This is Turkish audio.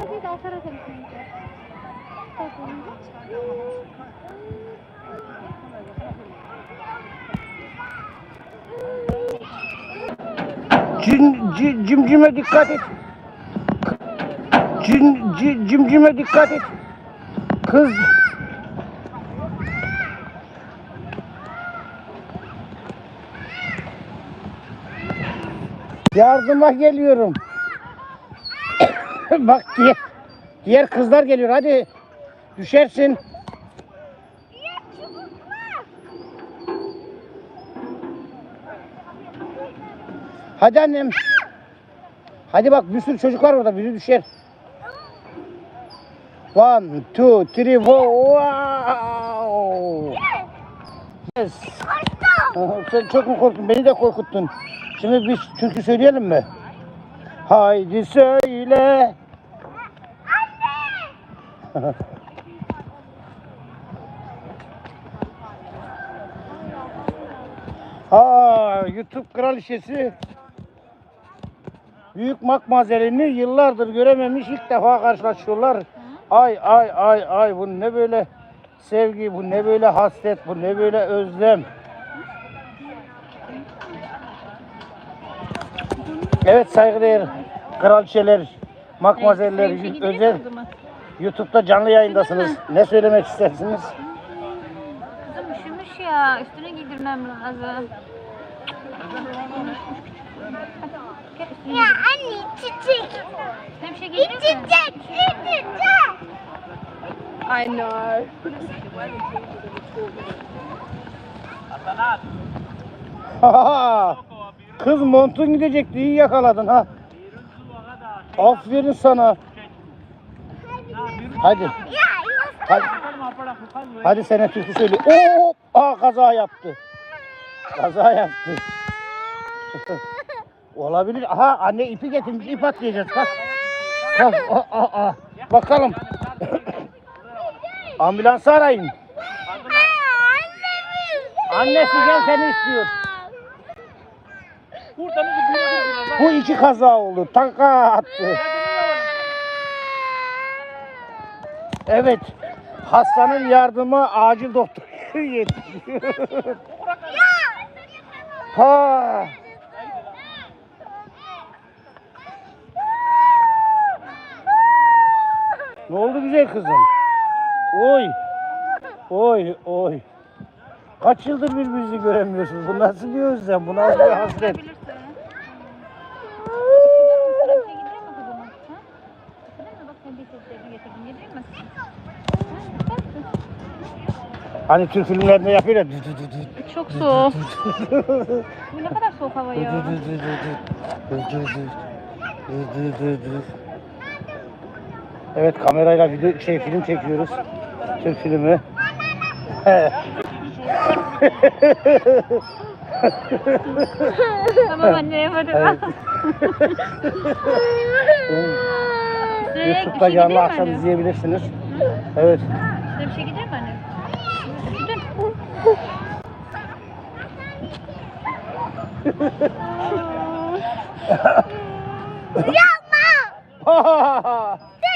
Daha sonra tabii Cin, ci- cimcime dikkat et. Cin, ci- cimcime dikkat et. Kız. Yardıma geliyorum. Bak diğer, diğer kızlar geliyor hadi. Düşersin. Hadi annem. Hadi bak bir sürü çocuk var orada biri düşer. One, two, three, four. Wow. Yes. Sen çok mu korktun? Beni de korkuttun. Şimdi biz türkü söyleyelim mi? Haydi söyle. Aa, YouTube kraliçesi büyük makmazelerini yıllardır görememiş ilk defa karşılaşıyorlar. Ay ay ay ay bu ne böyle sevgi, bu ne böyle hasret, bu ne böyle özlem. Evet saygıdeğer kraliçeler, makmazeller, özel YouTube'da canlı yayındasınız. Ne söylemek istersiniz? Kızım üşümüş ya. Üstüne giydirmem lazım. Ya anne çiçek. Bir şey giydirir misin? Çiçek. Çiçek. I know. Ha, Kız montun gidecekti iyi yakaladın ha. Aferin sana. Hadi. Hadi. Hadi sana türkü söyle. Oo! Aa kaza yaptı. Kaza yaptı. Olabilir. Aha anne ipi getirmiş. ip atlayacağız. Kalk. Kalk. Aa, aa, aa. Bakalım. Ambulansı arayın. Annesi gel seni istiyor. Bu iki kaza oldu. Taka attı. Evet. Hastanın yardımı acil doktor yetişiyor. ha. Ne oldu güzel kızım? Oy. Oy oy. Kaç yıldır birbirinizi göremiyorsunuz? Bu nasıl bir özlem? Bu nasıl bir hasret? Bilirsin. Sana bir şey giydirir mi kızıma? Ha? Giydirir mi? Bak sen bir seslerini getirdin. Giydirir mi? Ha? Bak. Hani Türk filmlerinde yapıyor ya. Çok soğuk. Bu ne kadar soğuk hava ya. Evet kamerayla video şey film çekiyoruz. Türk filmi. tamam anne yapmadım. Oraya YouTube'da şey canlı akşam anne? izleyebilirsiniz. Hı? Evet. Şurada bir şey gider mi anne? Gidelim. Yapma!